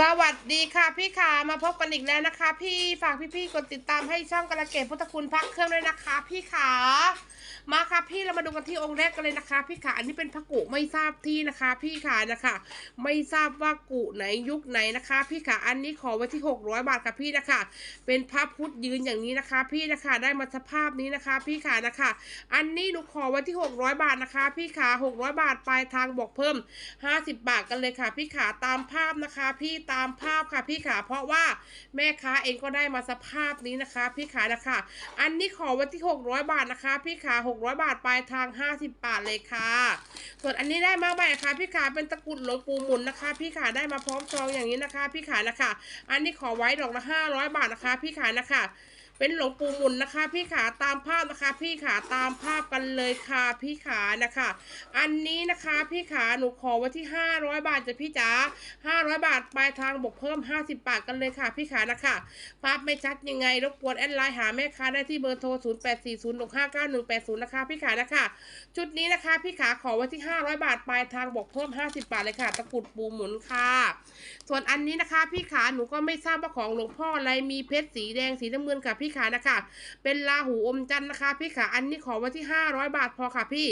สวัสดีค่ะพี่ขามาพบกันอีกแล้วนะคะ พี่ฝากพี่ๆกดติดตามให้ช่องกระเกตพุทธคุณพักเครื่องด้วยนะคะ พี่ขา มาค่ะพี่เรามาดูกันที่องค์แรกกันเลยนะคะ พี่ขาอันนี้เป็นพระกุไม่ทราบที่นะคะ พี่ขานะคะ ไม่ทราบว่ากุไหนยุคไหนนะคะ พี่ขาอันนี้ขอไว้ที่ 600 บาทค่ะพี่นะคะ เป็นพระพุทธยืนอย่างนี้นะคะ พี่นะคะได้มาสภาพนี้นะคะ พี่ขานะคะ อันนี้หนูขอไว้ที่ 600 บาทนะคะ พี่ขา600 บาทปลายทางบอกเพิ่ม 50 บาทกันเลยค่ะ พี่ขาตามภาพนะคะ พี่ตามภาพค่ะ พี่ขาเพราะว่าแม่ค้าเองก็ได้มาสภาพนี้นะคะ พี่ขานะคะ อันนี้ขอไว้ที่ 600 บาทนะคะ พี่ขา600 บาทปลายทาง 50 บาทเลยค่ะ ส่วนอันนี้ได้มาใหม่ค่ะ พี่ขาเป็นตะกรุดหลวงปู่หมุนนะคะ พี่ขาได้มาพร้อมซองอย่างนี้นะคะ พี่ขานะคะ อันนี้ขอไว้ดอกละ500 บาทนะคะ พี่ขานะคะ เป็นหลวงปู่หมุนนะคะ พี่ขาตามภาพนะคะ พี่ขาตามภาพกันเลยค่ะพี่ขานะคะ อันนี้นะคะพี่ขาหนูขอไว้ที่ 500 บาทจะพี่จ๋า500 บาทปลายทางบวกเพิ่ม 50 บาทกันเลยค่ะ พี่ขานะคะภาพไม่ชัดยังไงรบกวนแอดไลน์หาแม่ค้าได้ที่เบอร์โทร 0840659180 นะคะ พี่ขานะคะ ชุดนี้นะคะ พี่ขาขอไว้ที่ 500 บาทปลายทางบวกเพิ่ม 50 บาทเลยค่ะ ตะกรุดปูหมุนค่ะ ส่วนอันนี้นะคะ พี่ขาหนูก็ไม่ทราบว่าของหลวงพ่ออะไรมีเพชรสีแดงสีน้ำเงินค่ะพี่ขานะคะ เป็นลาหูอมจันทร์นะคะพี่ขาอันนี้ขอไว้ที่ 500 บาทพอค่ะพี่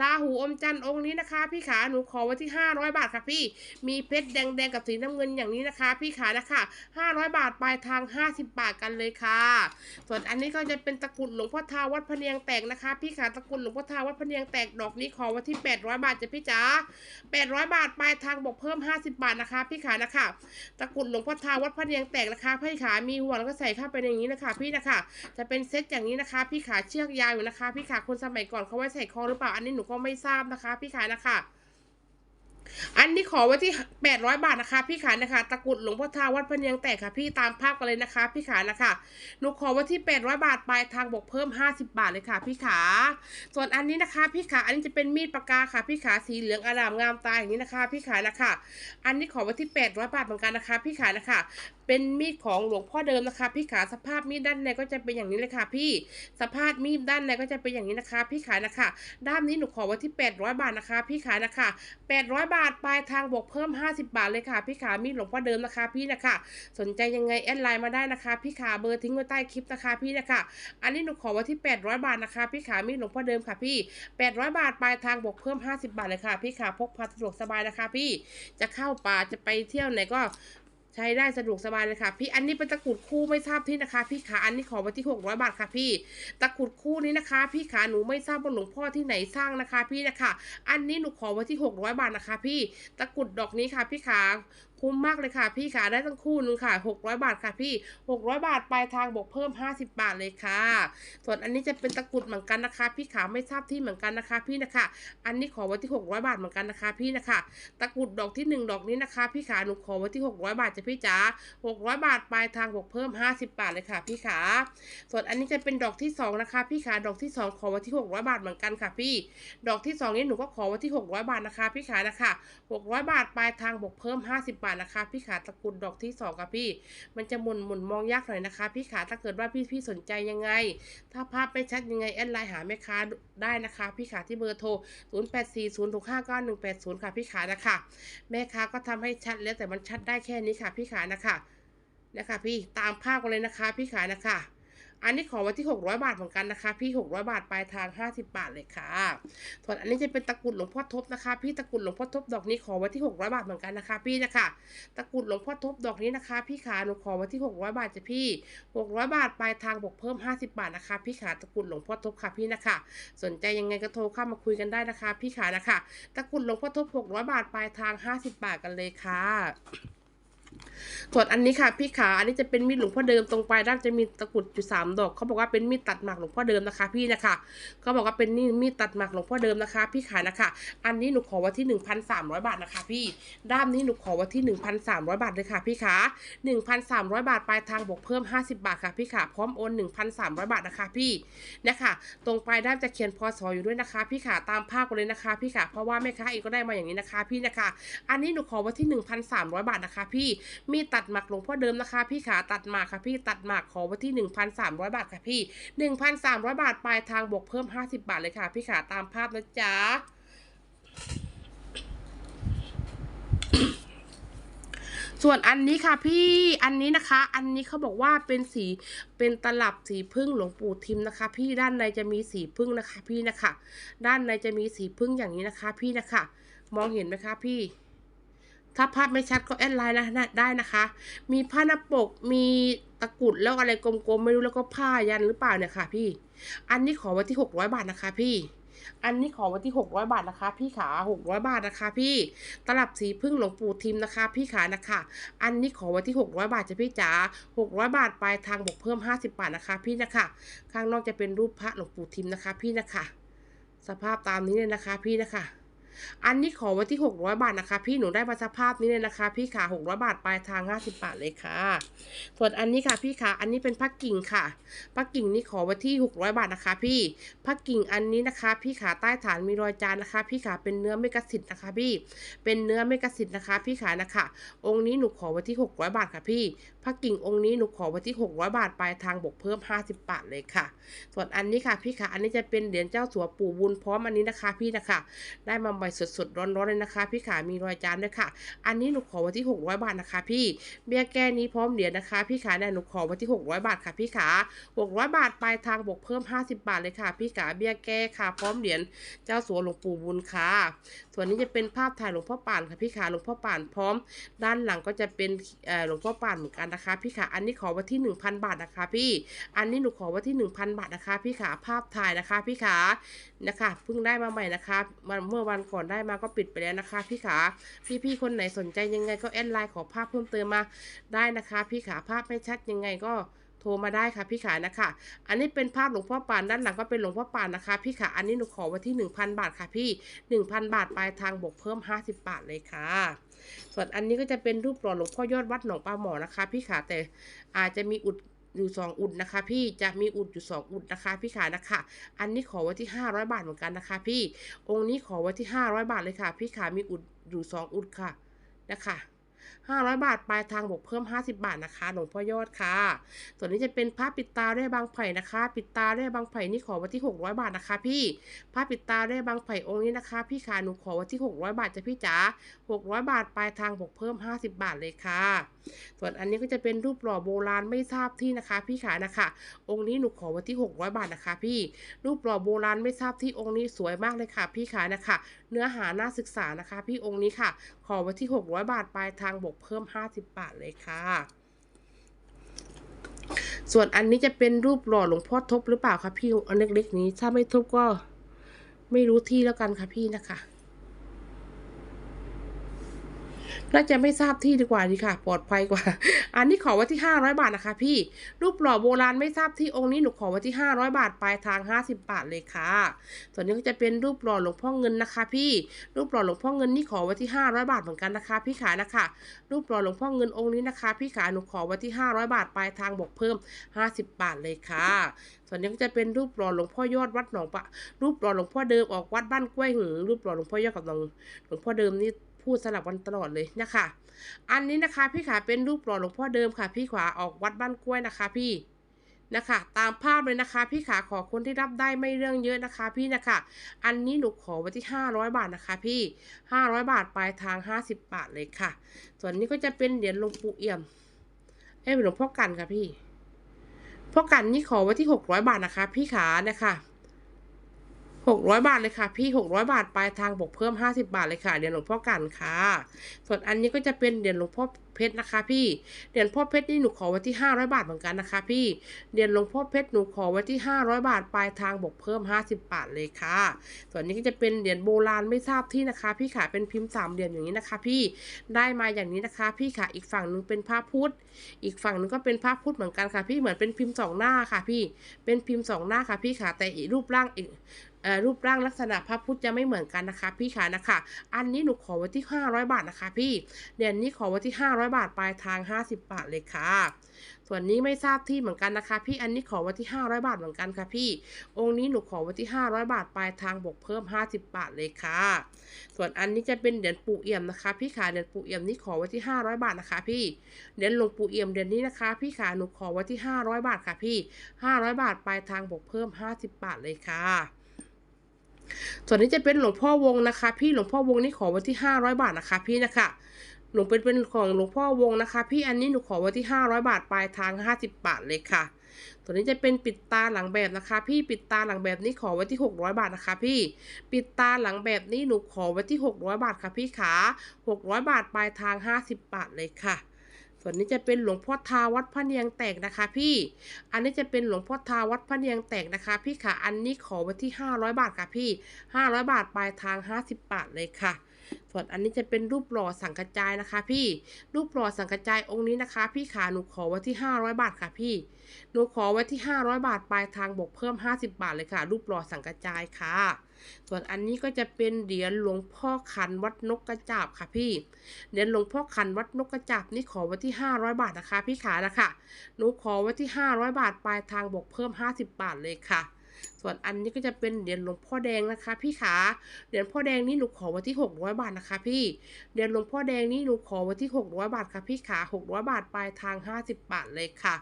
ลาหูอมจันทร์องค์นี้นะคะ พี่ขาหนูขอไว้ที่ 500 บาทค่ะพี่ มีเพชรแดงๆกับสีน้ำเงินอย่างนี้นะคะ พี่ขานะคะ 500 บาทปลายทาง 50 บาทกันเลยค่ะ ส่วนอันนี้ก็จะเป็นตะกุดหลวงพ่อทาวัดพะเนียงแตกนะคะ พี่ขาตะกุดหลวงพ่อทาวัดพะเนียงแตกดอกนี้ขอไว้ที่ 800 บาทจ้ะพี่จ๋า800 บาทปลายทางบอกเพิ่ม 50 บาทนะคะ พี่ขานะคะ ตะกุดหลวงพ่อทาวัดพระเนียงแตกนะคะ พี่ขามีห่วแล้วก็ใส่เข้าไปในอย่างนี้นะคะพี่นะคะ จะเป็นเซตอย่างนี้นะคะ พี่ขาเชือกยาวอยู่นะคะ พี่ขาคนสมัยก่อนเขาไว้ใส่คอหรือเปล่า อันนี้หนูก็ไม่ทราบนะคะ พี่ขานะคะอันนี้ขอไว้ที่ 800 บาทนะคะ พี่ขานะคะ ตะกุดหลวงพ่อทาวัดพระเนียงแตกค่ะ พี่ตามภาพกันเลยนะคะ พี่ขานะคะหนูขอไว้ที่ 800 บาทปลายทางบวกเพิ่ม 50 บาทเลยค่ะ พี่ขา ส่วนอันนี้นะคะ พี่ขาอันนี้จะเป็นมีดปากกาค่ะ พี่ขาสีเหลืองอารามงามตาอย่างนี้นะคะ พี่ขานะคะ อันนี้ขอไว้ที่ 800 บาทเหมือนกันนะคะ พี่ขานะคะ เป็นมีดของหลวงพ่อเดิมนะคะพี่ขาสภาพมีดด้านในก็จะเป็นอย่างนี้เลยค่ะ พี่สภาพมีดด้านในก็จะเป็นอย่างนี้นะคะ พี่ขานะคะด้านนี้หนูขอไว้ที่ 800 บาทนะคะ พี่ขานะคะ800 บาทปลายทางบวกเพิ่ม 50 บาทเลยค่ะ พี่ขามีดหลวงพ่อเดิมนะคะ พี่นะคะ สนใจยังไงแอดไลน์มาได้นะคะ พี่ขาเบอร์ทิ้งไว้ใต้คลิปนะคะ พี่นะคะอันนี้หนูขอไว้ที่ 800 บาทนะคะ พี่ขามีดหลวงพ่อเดิมค่ะพี่ 800 บาทปลายทางบวกเพิ่ม 50 บาทเลยค่ะ พี่ขาพกพาสะดวกสบายนะคะ พี่จะเข้าป่าจะไปเที่ยวไหนก็ ใช้ได้สะดวกสบายเลยค่ะพี่อันนี้เป็นตะกรุดคู่ไม่ทราบที่นะคะ พี่ขาอันนี้ขอไว้ที่600บาทค่ะพี่ ตะกรุดคู่นี้นะคะ พี่ขาหนูไม่ทราบว่าหลวงพ่อที่ไหนสร้างนะคะ พี่นะคะ อันนี้หนูขอไว้ที่600บาทนะคะ พี่ตะกรุดดอกนี้ค่ะ พี่ขาคุ้มมากเลยค่ะ พี่ขาได้ทั้งคู่หนึงค่ะ 600 บาทค่ะพี่ 600 บาทปลายทางบวกเพิ่ม 50 บาทเลยค่ะ ส่วนอันนี้จะเป็นตะกรุดเหมือนกันนะคะ พี่ขาไม่ทราบที่เหมือนกันนะคะ พี่นะคะ อันนี้ขอไว้ที่ 600 บาทเหมือนกันนะคะ พี่นะคะ ตะกรุดดอกที่ 1 ดอกนี้นะคะ พี่ขาหนูขอไว้ที่ 600 บาทจ้ะพี่จ๋า600 บาทปลายทางบวกเพิ่ม 50 บาทเลยค่ะ พี่ขาส่วนอันนี้จะเป็นดอกที่ 2 นะคะ พี่ขาดอกที่ 2 ขอไว้ที่ 600 บาทเหมือนกันค่ะ พี่ ดอกที่ 2 นี้หนูก็ขอไว้ที่ 600 บาทนะคะ พี่ขานะคะ 600 บาทปลายทางบวกเพิ่ม 50บาทนะคะพี่ขาตะกุดดอกที่2ค่ะพี่ มันจะหมุนหมุนมองยากหน่อยนะคะ พี่ขาถ้าเกิดว่าพี่พี่สนใจยังไง ถ้าภาพไม่ชัดยังไงแอดไลน์หาแม่ค้าได้นะคะ พี่ขาที่เบอร์โทร 0840659180 ค่ะพี่ขานะคะ แม่ค้าก็ทำให้ชัดแล้วแต่มันชัดได้แค่นี้ค่ะพี่ขานะคะนะคะพี่ตามภาพกันเลยนะคะ พี่ขานะคะ อันนี้ขอไว้ที่ 600 บาทเหมือนกันนะคะ พี่ 600 บาทปลายทาง 50 บาทเลยค่ะส่วนอันนี้จะเป็นตะกุดหลวงพ่อทบนะคะ พี่ตะกุดหลวงพ่อทบดอกนี้ขอไว้ที่ 600 บาทเหมือนกันนะคะ พี่นะคะ ตะกุดหลวงพ่อทบดอกนี้นะคะ พี่ขาหนูขอไว้ที่ 600 บาทจะพี่ 600 บาทปลายทางบวกเพิ่ม 50 บาทนะคะ พี่ขาตะกุดหลวงพ่อทบค่ะพี่นะคะ สนใจยังไงก็โทรเข้ามาคุยกันได้นะคะ พี่ขานะคะ ตะกุดหลวงพ่อทบ 600 บาทปลายทาง 50 บาทกันเลยค่ะ ส่วนอันนี้ค่ะพี่ขาอันนี้จะเป็นมีดหลวงพ่อเดิมตรงปลายด้านจะมีตะกุดอยู่สามดอกเขาบอกว่าเป็นมีดตัดหมากหลวงพ่อเดิมนะคะ พี่นะคะเขาบอกว่าเป็นนี่มีดตัดหมากหลวงพ่อเดิมนะคะ พี่ขานะคะ อันนี้หนูขอไว้ที่หนึ่งพันสามร้อยบาทนะคะ พี่ด้ามนี้หนูขอไว้ที่หนึ่งพันสามร้อยบาทเลยค่ะ พี่ขาหนึ่งพันสามร้อยบาทปลายทางบวกเพิ่มห้าสิบบาทค่ะพี่ขาพร้อมโอนหนึ่งพันสามร้อยบาทนะคะ พี่นะคะตรงปลายด้านจะเขียนพศอยู่ด้วยนะคะ พี่ขาตามภาพเลยนะคะ พี่ขาเพราะว่าแม่ค้าเองก็ได้มาอย่างนี้นะคะ พี่นะคะ อันนี้หนูขอไว้ที่หนึ่งพัสามร้อยบาทนะคะ พี่มีตัดหมากหลวงพ่อเดิมนะคะ พี่ขาตัดหมากค่ะพี่ตัดหมากขอไว้ที่หนึ่งพันสามร้อยบาทค่ะพี่หนึ่งพันสามร้อยบาทปลายทางบวกเพิ่มห้าสิบาทเลยค่ะ พี่ขาตามภาพนะจ๊ะสส่วนอันนี้ค่ะพี่อันนี้นะคะ อันนี้เขาบอกว่าเป็นสีเป็นตลับสีพึ่งหลวงปู่ทิมนะคะ พี่ด้านในจะมีสีพึ่งนะคะ พี่นะคะ ด้านในจะมีสีพึ่งอย่างนี้นะคะ พี่นะคะ มองเห็นไหมคะพี่ ถ้าภาพไม่ชัดก็แอดไลน์นะได้นะคะ มีผ้าหน้าปก มีตะกุดแล้วอะไรกลมๆไม่รู้แล้วก็ผ้ายันหรือเปล่าเนี่ยค่ะพี่ อันนี้ขอไว้ที่หกร้อยบาทนะคะพี่ อันนี้ขอไว้ที่หกร้อยบาทนะคะ พี่ขาหกร้อยบาทนะคะ พี่ ตลับสีพึ่งหลวงปู่ทิมนะคะ พี่ขานะคะ อันนี้ขอไว้ที่หกร้อยบาทจะพี่จ๋าหกร้อยบาทปลายทางบวกเพิ่มห้าสิบบาทนะคะ พี่นะคะ ข้างนอกจะเป็นรูปพระหลวงปู่ทิมนะคะ พี่นะคะ สภาพตามนี้เลยนะคะ พี่นะคะ อันนี้ขอไว้ที่ 600 บาทนะคะ พี่หนูได้มาสภาพนี้เลยนะคะ พี่ขา600 บาทปลายทาง 50 บาทเลยค่ะ ส่วนอันนี้ค่ะพี่ขาอันนี้เป็นพักกิ่งค่ะพักกิ่งนี่ขอไว้ที่ 600 บาทนะคะ พี่พักกิ่งอันนี้นะคะ พี่ขาใต้ฐานมีรอยจานนะคะ พี่ขาเป็นเนื้อไม่กระสิทธ์นะคะ พี่ เป็นเนื้อไม่กระสิทธ์นะคะ พี่ขานะคะ องค์นี้หนูขอไว้ที่ 600 บาทค่ะพี่พักกิ่งองค์นี้หนูขอไว้ที่ 600 บาทปลายทางบวกเพิ่ม 50 บาทเลยค่ะ ส่วนอันนี้ค่ะพี่ขาอันนี้จะเป็นเหรียญเจ้าสัวปู่บุญพร้อมอันนี้นะคะ พี่นะคะ ได้มาใบสดๆ ร้อนๆเลยนะคะ พี่ขามีรอยจานด้วยค่ะ อันนี้หนูขอไว้ที่ 600 บาทนะคะ พี่ เบี้ยแก้นี้พร้อมเหรียญนะคะ พี่ขาเนี่ยหนูขอไว้ที่ 600 บาทค่ะ พี่ขา 600 บาทปลายทางบวกเพิ่ม 50 บาทเลยค่ะ พี่ขาเบี้ยแก้ค่ะ พร้อมเหรียญเจ้าสัวหลวงปู่บุญค่ะ ส่วนนี้จะเป็นภาพถ่ายหลวงพ่อป่านค่ะ พี่ขาหลวงพ่อป่านพร้อม ด้านหลังก็จะเป็นหลวงพ่อป่านเหมือนกันนะคะ พี่ขา อันนี้ขอไว้ที่ 1,000 บาทนะคะ พี่ อันนี้หนูขอไว้ที่ 1,000 บาทนะคะ พี่ขาภาพถ่ายนะคะ พี่ขานะคะเพิ่งได้มาใหม่นะคะเมื่อวันก่อนได้มาก็ปิดไปแล้วนะคะ พี่ขาพี่ๆคนไหนสนใจยังไงก็แอดไลน์ขอภาพเพิ่มเติมมาได้นะคะ พี่ขาภาพไม่ชัดยังไงก็โทรมาได้ค่ะพี่ขานะคะ อันนี้เป็นภาพหลวงพ่อปานด้านหลังก็เป็นหลวงพ่อปานนะคะ พี่ขาอันนี้หนูขอไว้ที่ 1,000 บาทค่ะพี่ 1,000 บาทปลายทางบวกเพิ่ม 50 บาทเลยค่ะ ส่วนอันนี้ก็จะเป็นรูปหล่อหลวงพ่อยอดวัดหนองปลาหมอนะคะ พี่ขาแต่อาจจะมีอุด อยู่สองอุดนะคะ พี่จะมีอุดอยู่สองอุดนะคะ พี่ขานะคะ อันนี้ขอไว้ที่ 500 บาทเหมือนกันนะคะ พี่องค์นี้ขอไว้ที่ 500 บาทเลยค่ะ พี่ขามีอุดอยู่สองอุดค่ะนะคะ 500 บาท ปลายทางบวกเพิ่ม 50 บาทนะคะหลวงพ่อยอดค่ะ ส่วนนี้จะเป็นผ้าปิดตาด้บางไผ่นะคะ ปิดตาด้บางไผ่นี่ขอไว้ที่ 600 บาทนะคะ พี่ผ้าปิดตาด้บางไผ่องค์นี้นะคะ พี่ขาหนูขอไว้ที่ 600 บาทจะพี่จ๋า600 บาท ปลายทางบวกเพิ่ม 50 บาทเลยค่ะ ส่วนอันนี้ก็จะเป็นรูปหล่อโบราณไม่ทราบที่นะคะ พี่ขานะคะ องค์นี้หนูขอไว้ที่ 600 บาทนะคะ พี่รูปหล่อโบราณไม่ทราบที่องค์นี้สวยมากเลยค่ะ พี่ขานะคะ เนื้อหาน่าศึกษานะคะ พี่องค์นี้ค่ะ ขอไว้ที่ 600 บาทปลายทางบวกเพิ่ม 50 บาทเลยค่ะ ส่วนอันนี้จะเป็นรูปหล่อหลวงพ่อทบหรือเปล่าคะพี่อันเล็กๆนี้ ถ้าไม่ทบก็ไม่รู้ที่แล้วกันค่ะพี่นะคะ น่าจะไม่ทราบที่ดีกว่าดีค่ะ ปลอดภัยกว่า อันนี้ขอไว้ที่ 500 บาทนะคะ พี่ รูปหล่อโบราณไม่ทราบที่องค์นี้หนูขอไว้ที่ 500 บาทปลายทาง 50 บาทเลยค่ะ ส่วนนี้ก็จะเป็นรูปหล่อหลวงพ่อเงินนะคะ พี่ รูปหล่อหลวงพ่อเงินนี่ขอไว้ที่ 500 บาทเหมือนกันนะคะ พี่ขานะคะ รูปหล่อหลวงพ่อเงินองค์นี้นะคะ พี่ขาหนูขอไว้ที่ 500 บาทปลายทางบวกเพิ่ม 50 บาทเลยค่ะ ส่วนนี้ก็จะเป็นรูปหล่อหลวงพ่อยอดวัดหนองปะ รูปหล่อหลวงพ่อเดิมออกวัดบ้านกล้วยหึงรูปหล่อหลวงพ่อยอดกับหลวงหลวงพ่อเดิมนี่ พูดสลับกันตลอดเลยนะคะ อันนี้นะคะพี่ขาเป็นรูปหล่อหลวงพ่อเดิมค่ะ พี่ขวาออกวัดบ้านกล้วยนะคะพี่นะคะ ตามภาพเลยนะคะ พี่ขาขอคนที่รับได้ไม่เรื่องเยอะนะคะ พี่นะคะ อันนี้หนูขอไว้ที่ 500 บาทนะคะ พี่ 500 บาทปลายทาง 50 บาทเลยค่ะ ส่วนนี้ก็จะเป็นเหรียญหลวงปู่เอี่ยม เอ้ยหลวงพ่อกันค่ะพี่พ่อกันนี่ขอไว้ที่ 600 บาทนะคะ พี่ขาเนี่ยค่ะ หกร้อยบาทเลยค่ะ พี่หกร้อยบาทปลายทางบวกเพิ่มห้าสิบาทเลยค่ะเหรียญหลวงพ่อกันค่ะ ส่วนอันนี้ก็จะเป็นเหรียญหลวงพ่อเพชรนะคะ พี่เหรียญพ่อเพชรนี่หนูขอไว้ที่ห้าร้อยบาทเหมือนกันนะคะ พี่เหรียญหลวงพ่อเพชรหนูขอไว้ที่ห้าร้อยบาทปลายทางบวกเพิ่มห้าสิบาทเลยค่ะ ส่วนนี้ก็จะเป็นเหรียญโบราณไม่ทราบที่นะคะ พี่ขาเป็นพิมพ์สามเหรียญอย่างนี้นะคะ พี่ได้มาอย่างนี้นะคะ พี่ขาอีกฝั่งหนึงเป็นพระพุทธอีกฝั่งหนึงก็เป็นพระพุทธเหมือนกันค่ะ พี่เหมือนเป็นพิมพ์สองหน้าค่ะ พี่เป็นพิมพ์สองหน้าค่ะ พี่ขาแต่อีกรูปร่างอีก รูปร่างลักษณะพระพุทธจะไม่เหมือนกันนะคะ พี่ขานะคะ อันนี้หนูขอไว้ที่ 500 บาทนะคะ พี่เหรียญนี้ขอไว้ที่ 500 บาทปลายทาง 50 บาทเลยค่ะส่วนนี้ไม่ทราบที่เหมือนกันนะคะ พี่อันนี้ขอไว้ที่ 500 บาทเหมือนกันค่ะพี่ องค์นี้หนูขอไว้ที่ 500 บาทปลายทางบวกเพิ่ม 50 บาทเลยค่ะ ส่วนอันนี้จะเป็นเหรียญปู่เอี่ยมนะคะ พี่ขาเหรียญปู่เอี่ยมนี่ขอไว้ที่ 500 บาทนะคะ พี่เหรียญหลวงปู่เอี่ยมเหรียญนี้นะคะ พี่ขาหนูขอไว้ที่ 500 บาทค่ะพี่ 500 บาทปลายทางบวกเพิ่ม 50 บาทเลยค่ะ ส่วนนี้จะเป็นหลวงพ่อวงนะคะ พี่หลวงพ่อวงนี่ขอไว้ที่ 500 บาทนะคะ พี่นะคะหนูเป็นเป็นของหลวงพ่อวงนะคะ พี่อันนี้หนูขอไว้ที่ 500 บาทปลายทาง 50 บาทเลยค่ะ ตัวนี้จะเป็นปิดตาหลังแบบนะคะ พี่ปิดตาหลังแบบนี้ขอไว้ที่ 600 บาทนะคะ พี่ปิดตาหลังแบบนี้หนูขอไว้ที่ 600 บาทค่ะพี่ขา600 บาทปลายทาง 50 บาทเลยค่ะ ส่วนนี้จะเป็นหลวงพ่อทาวัดพระเนียงแตกนะคะ พี่ อันนี้จะเป็นหลวงพ่อทาวัดพระเนียงแตกนะคะ พี่ค่ะ อันนี้ขอไว้ที่ 500 บาทค่ะพี่ 500 บาทปลายทาง 50 บาทเลยค่ะ ส่วนอันนี้จะเป็นรูปหล่อสังกระจายนะคะ พี่ รูปหล่อสังกระจายองค์นี้นะคะ พี่ขาหนูขอไว้ที่ 500 บาทค่ะพี่ หนูขอไว้ที่ 500 บาทปลายทางบวกเพิ่ม 50 บาทเลยค่ะ รูปหล่อสังกระจายค่ะ ส่วนอันนี้ก็จะเป็นเหรียญหลวงพ่อขันวัดนกกระจาบค่ะพี่ เหรียญหลวงพ่อขันวัดนกกระจาบนี่ขอไว้ที่ 500 บาทนะคะ พี่ขานะคะหนูขอไว้ที่ 500 บาทปลายทางบวกเพิ่ม 50 บาทเลยค่ะ ส่วนอันนี้ก็จะเป็นเหรียญหลวงพ่อแดงนะคะ พี่ขาเหรียญพ่อแดงนี่หนูขอไว้ที่600บาทนะคะ พี่เหรียญหลวงพ่อแดงนี่หนูขอไว้ที่600บาทค่ะพี่ขา600บาทปลายทาง 50 บาทเลยค่ะ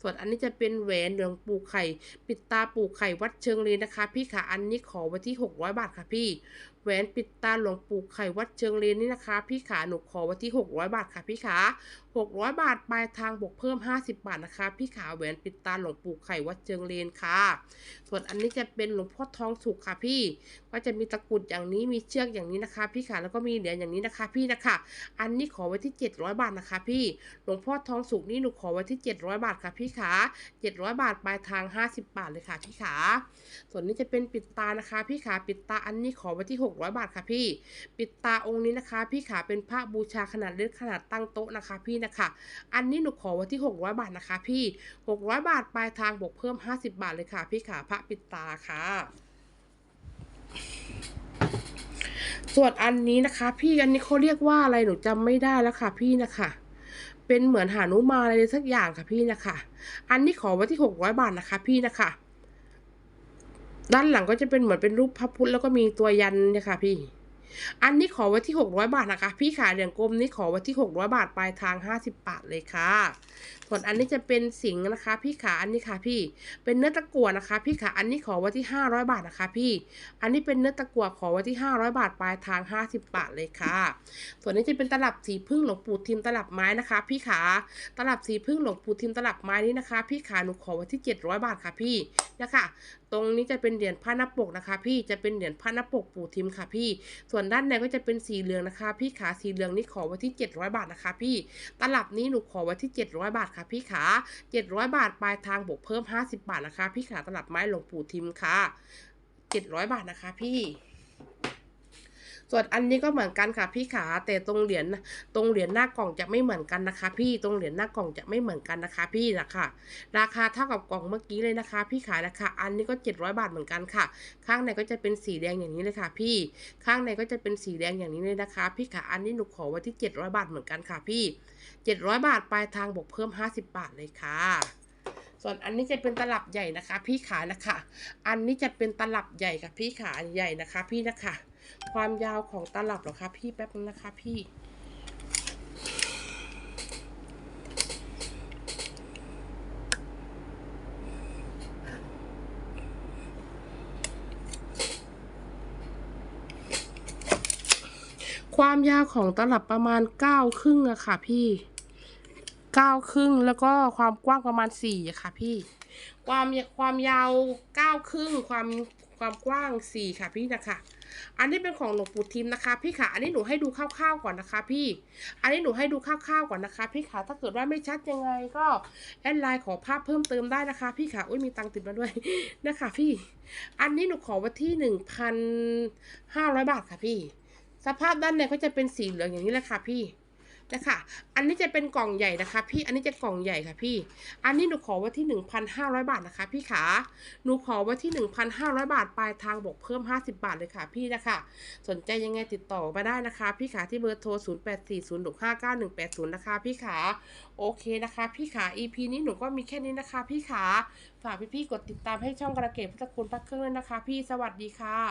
ส่วนอันนี้จะเป็นแหวนหลวงปู่ไข่ ปิดตาปู่ไข่วัดเชิงเลนนะคะ พี่ขาอันนี้ขอไว้ที่ 600 บาทค่ะพี่แหวนปิดตาหลวงปู่ไข่วัดเชิงเลนนี่นะคะ พี่ขาหนูขอไว้ที่ 600 บาทค่ะพี่ขา600 บาทปลายทางบวกเพิ่ม 50 บาทนะคะ พี่ขาแหวนปิดตาหลวงปู่ไข่วัดเชิงเลนค่ะ ส่วนอันนี้จะเป็นหลวงพ่อทองสุกค่ะพี่ ก็จะมีตะกรุดอย่างนี้มีเชือกอย่างนี้นะคะ พี่ขาแล้วก็มีเหรียญอย่างนี้นะคะ พี่นะคะ อันนี้ขอไว้ที่ 700 บาทนะคะ พี่ หลวงพ่อทองสุกนี่หนูขอไว้ที่ 700 บาทค่ะพี่ขา700 บาทปลายทาง 50 บาทเลยค่ะพี่ขาส่วนนี้จะเป็นปิดตานะคะ พี่ขาปิดตาอันนี้ขอไว้ที่ 600 บาทค่ะพี่ ปิดตาองค์นี้นะคะ พี่ขาเป็นพระบูชาขนาดเล็กขนาดตั้งโต๊ะนะคะ พี่นะคะ อันนี้หนูขอไว้ที่ 600 บาทนะคะ พี่ 600 บาทปลายทางบวกเพิ่ม 50 บาทเลยค่ะ พี่ขาพระปิดตาค่ะ ส่วนอันนี้นะคะ พี่อันนี้เขาเรียกว่าอะไรหนูจำไม่ได้แล้วค่ะ พี่นะคะเป็นเหมือนหานุมาอะไรสักอย่างค่ะพี่นะคะ อันนี้ขอไว้ที่600บาทนะคะ พี่นะคะ ด้านหลังก็จะเป็นเหมือนเป็นรูปพระพุทธแล้วก็มีตัวยันเนี่ยค่ะ พี่ อันนี้ขอไว้ที่600บาทนะคะ พี่ขาเหรียญกลมนี้ขอไว้ที่600บาทปลายทาง50บาทเลยค่ะส่วนอันนี้จะเป็นสิงนะคะ พี่ขาอันนี้ค่ะพี่ เป็นเนื้อตะกั่วนะคะ พี่ขาอันนี้ขอไว้ที่ 500 บาทนะคะ พี่ อันนี้เป็นเนื้อตะกั่วขอไว้ที่ 500 บาทปลายทาง 50 บาทเลยค่ะ ส่วนนี้จะเป็นตลับสีพึ่งหลวงปู่ทิมตลับไม้นะคะ พี่ขาตลับสีพึ่งหลวงปู่ทิมตลับไม้นี้นะคะ พี่ขาหนูขอไว้ที่ 700 บาทค่ะพี่นะคะ ตรงนี้จะเป็นเหรียญพระนับปกนะคะ พี่จะเป็นเหรียญพระนับปกปู่ทิมค่ะพี่ ส่วนด้านในก็จะเป็นสีเหลืองนะคะ พี่ขาสีเหลืองนี่ขอไว้ที่ 700 บาทนะคะ พี่ ตลับนี้หนูขอไว้ที่ 700บาทค่ะพี่ขา700 บาทปลายทางบวกเพิ่ม 50 บาทนะคะพี่ขาตลับไม้หลวงปู่ทิมค่ะ700 บาทนะคะพี่ส่วนอันนี้ก็เหมือนกันค่ะพี่ขาแต่ตรงเหรียญตรงเหรียญหน้ากล่องจะไม่เหมือนกันนะคะ พี่ตรงเหรียญหน้ากล่องจะไม่เหมือนกันนะคะพี่นะคะราคาเท่ากับกล่องเมื่อกี้เลยนะคะ พี่ขานะคะอันนี้ก็700บาทเหมือนกันค่ะ ข้างในก็จะเป็นสีแดงอย่างนี้เลยค่ะ พี่ ข้างในก็จะเป็นสีแดงอย่างนี้เลยนะคะ พี่ขาอันนี้หนูขอไว้ที่700บาทเหมือนกันค่ะ พี่ 700 บาทปลายทางบวกเพิ่ม 50 บาทเลยค่ะ ส่วนอันนี้จะเป็นตลับใหญ่นะคะ พี่ขานะคะ อันนี้จะเป็นตลับใหญ่ค่ะพี่ขาใหญ่นะคะ พี่นะคะ ความยาวของตลับหรอคะพี่แป๊บนึงนะคะพี่ความยาวของตลับประมาณเก้าครึ่งอะค่ะพี่ เก้าครึ่งแล้วก็ความกว้างประมาณสี่ค่ะพี่ ความความยาวเก้าครึ่งความความกว้างสี่ค่ะพี่นะคะอันนี้เป็นของหลวงปู่ทิมนะคะ พี่ขาอันนี้หนูให้ดูคร่าวๆก่อนนะคะ พี่ อันนี้หนูให้ดูคร่าวๆก่อนนะคะ พี่ขาถ้าเกิดว่าไม่ชัดยังไงก็แอดไลน์ขอภาพเพิ่มเติมได้นะคะ พี่ขาอุ้ยมีตังติดมาด้วยนะคะ พี่ อันนี้หนูขอไว้ที่หนึ่งพันห้าร้อยบาทค่ะพี่ สภาพด้านในก็จะเป็นสีเหลืองอย่างนี้แหละค่ะพี่ นะคะอันนี้จะเป็นกล่องใหญ่นะคะ พี่อันนี้จะกล่องใหญ่ค่ะพี่ อันนี้หนูขอไว้ที่หนึ่งพันห้าร้อยบาทนะคะ พี่ขาหนูขอไว้ที่หนึ่งพันห้าร้อยบาทปลายทางบวกเพิ่มห้าสิบาทเลยค่ะ พี่นะคะ สนใจยังไงติดต่อมาได้นะคะ พี่ขาที่เบอร์โทร 0 8 4 0 6 5 9 1 8 0 นะคะ พี่ขาโอเคนะคะ พี่ขา EP นี้หนูก็มีแค่นี้นะคะ พี่ขาฝากพี่ๆกดติดตามให้ช่องกระเกตพุทธคุณพักเครื่องด้วยนะคะ พี่สวัสดีค่ะ